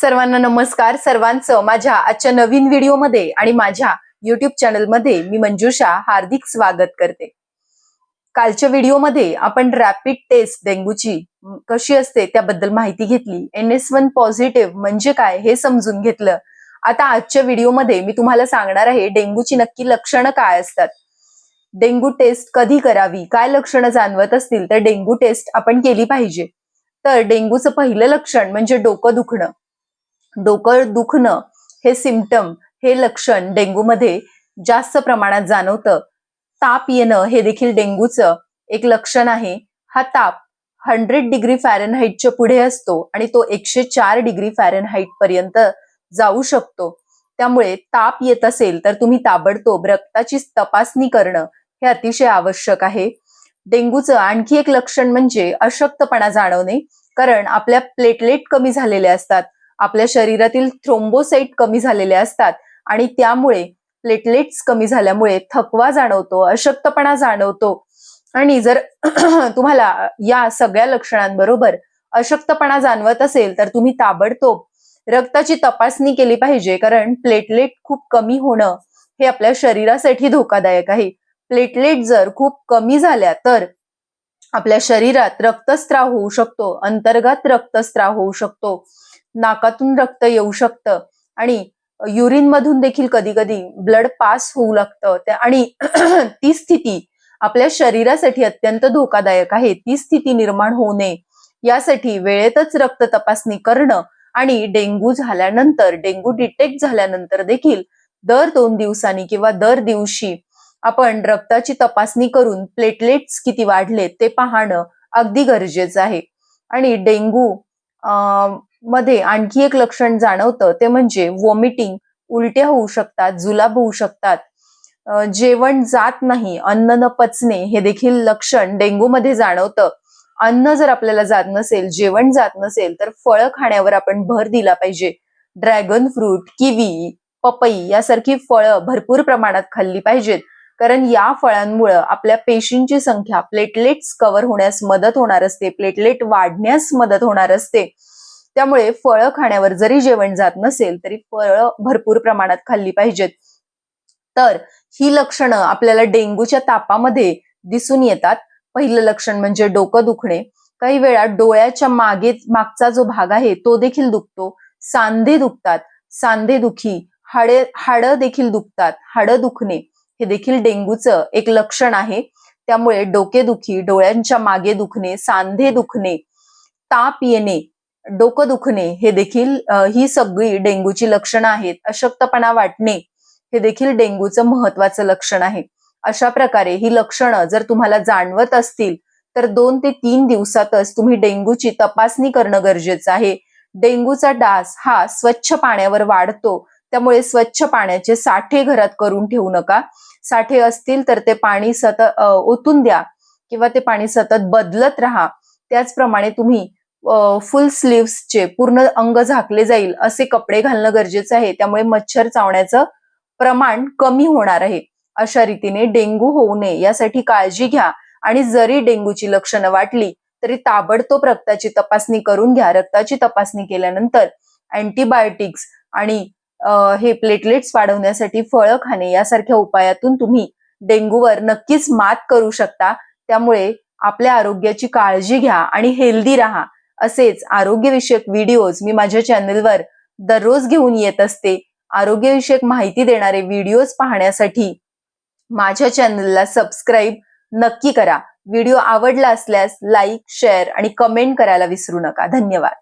सर्वांना नमस्कार. सर्वांचं माझ्या आजच्या नवीन व्हिडिओमध्ये आणि माझ्या युट्यूब चॅनलमध्ये मी मंजुषा हार्दिक स्वागत करते. कालच्या व्हिडिओमध्ये आपण रॅपिड टेस्ट डेंग्यूची कशी असते त्याबद्दल माहिती घेतली. एन एस वन पॉझिटिव्ह म्हणजे काय हे समजून घेतलं. आता आजच्या व्हिडिओमध्ये मी तुम्हाला सांगणार आहे डेंग्यूची नक्की लक्षणं काय असतात. डेंग्यू टेस्ट कधी करावी काय लक्षणं जाणवत असतील तर डेंग्यू टेस्ट आपण केली पाहिजे. तर डेंग्यूचं पहिलं लक्षण म्हणजे डोकं दुखणं. डोकं दुखणं हे सिमटम हे लक्षण डेंग्यूमध्ये जास्त प्रमाणात जाणवतं. ताप येणं हे देखील डेंग्यूचं एक लक्षण आहे. हा ताप हंड्रेड डिग्री फॅरनहाईटच्या पुढे असतो आणि तो एकशे चार डिग्री फॅरनहाईट पर्यंत जाऊ शकतो. त्यामुळे ताप येत असेल तर तुम्ही ताबडतोब रक्ताची तपासणी करणं हे अतिशय आवश्यक आहे. डेंग्यूचं आणखी एक लक्षण म्हणजे अशक्तपणा जाणवणे कारण आपल्या प्लेटलेट कमी झालेले असतात. आपल्या शरीरातील थ्रोम्बोसाईट कमी झालेले असतात आणि त्यामुळे प्लेटलेट्स कमी झाल्यामुळे थकवा जाणवतो अशक्तपणा जाणवतो. आणि जर तुम्हाला या सगळ्या लक्षणांबरोबर अशक्तपणा जाणवत असेल तर तुम्ही ताबडतोब रक्ताची तपासणी केली पाहिजे कारण प्लेटलेट खूप कमी होणं हे आपल्या शरीरासाठी धोकादायक आहे. प्लेटलेट जर खूप कमी झाल्या तर आपल्या शरीरात रक्तस्त्राव होऊ शकतो अंतर्गत रक्तस्त्राव होऊ शकतो. नाकातून रक्त येऊ शकतं. आणि युरिन मधून देखील कधी कधी ब्लड पास होऊ लागतं. आणि ती स्थिती आपल्या शरीरासाठी अत्यंत धोकादायक आहे. ती स्थिती निर्माण होऊ नये. यासाठी वेळेतच रक्त तपासणी करणं आणि डेंग्यू झाल्यानंतर डेंग्यू डिटेक्ट झाल्यानंतर देखील दर दोन दिवसांनी किंवा दर दिवशी आपण रक्ताची तपासणी करून प्लेटलेट्स किती वाढले ते पाहणं अगदी गरजेचं आहे. आणि डेंग्यू मध्ये आणखी एक लक्षण जाणवतं ते म्हणजे वॉमिटिंग उलट्या होऊ शकतात जुलाब होऊ शकतात. जेवण जात नाही अन्न न पचणे हे देखील लक्षण डेंग्यू मध्ये जाणवतं. अन्न जर आपल्याला जात नसेल जेवण जात नसेल तर फळं खाण्यावर आपण भर दिला पाहिजे. ड्रॅगन फ्रूट किवी पपई यासारखी फळं भरपूर प्रमाणात खाल्ली पाहिजेत. कारण या फळांमुळं आपल्या पेशींची संख्या प्लेटलेट्स कव्हर होण्यास मदत होणार असते प्लेटलेट वाढण्यास मदत होणार असते. त्यामुळे फळं खाण्यावर जरी जेवण जात नसेल तरी फळं भरपूर प्रमाणात खाल्ली पाहिजेत. तर ही लक्षणं आपल्याला डेंग्यूच्या तापामध्ये दिसून येतात. पहिलं लक्षण म्हणजे डोकं दुखणे. काही वेळा डोळ्याच्या मागे मागचा जो भाग आहे तो देखील दुखतो. सांधे दुखतात. सांधे दुखी. हाडे हाडं देखील दुखतात. हाडं दुखणे हे देखील डेंग्यूचं एक लक्षण आहे. त्यामुळे डोकेदुखी डोळ्यांच्या मागे दुखणे सांधे दुखणे ताप येणे डोकं दुखणे हे देखील ही सगळी डेंग्यूची लक्षणं आहेत. अशक्तपणा वाटणे हे देखील डेंग्यूचं महत्वाचं लक्षण आहे. अशा प्रकारे ही लक्षणं जर तुम्हाला जाणवत असतील तर दोन ते तीन दिवसातच तुम्ही डेंग्यूची तपासणी करणं गरजेचं आहे. डेंग्यूचा डास हा स्वच्छ पाण्यावर वाढतो त्यामुळे स्वच्छ पाण्याचे साठे घरात करून ठेवू नका. साठे असतील तर ते पाणी सतत ओतून द्या किंवा ते पाणी सतत बदलत राहा. त्याचप्रमाणे तुम्ही फुल स्लीव्सचे पूर्ण अंग झाकले जाईल असे कपडे घालणं गरजेचं आहे. त्यामुळे मच्छर चावण्याचं प्रमाण कमी होणार आहे. अशा रीतीने डेंग्यू होऊ नये यासाठी काळजी घ्या आणि जरी डेंग्यूची लक्षणं वाटली तरी ताबडतोब रक्ताची तपासणी करून घ्या. रक्ताची तपासणी केल्यानंतर अँटीबायोटिक्स आणि हे प्लेटलेट्स वाढवण्यासाठी फळं खाणे यासारख्या उपायातून तुम्ही डेंग्यूवर नक्कीच मात करू शकता. त्यामुळे आपल्या आरोग्याची काळजी घ्या आणि हेल्दी राहा. असेच आरोग्यविषयक व्हिडिओज मी माझ्या चॅनलवर दररोज घेऊन येत असते. आरोग्यविषयक माहिती देणारे व्हिडिओज पाहण्यासाठी माझ्या चॅनलला सबस्क्राईब नक्की करा. व्हिडिओ आवडला असल्यास लाईक शेअर आणि कमेंट करायला विसरू नका. धन्यवाद.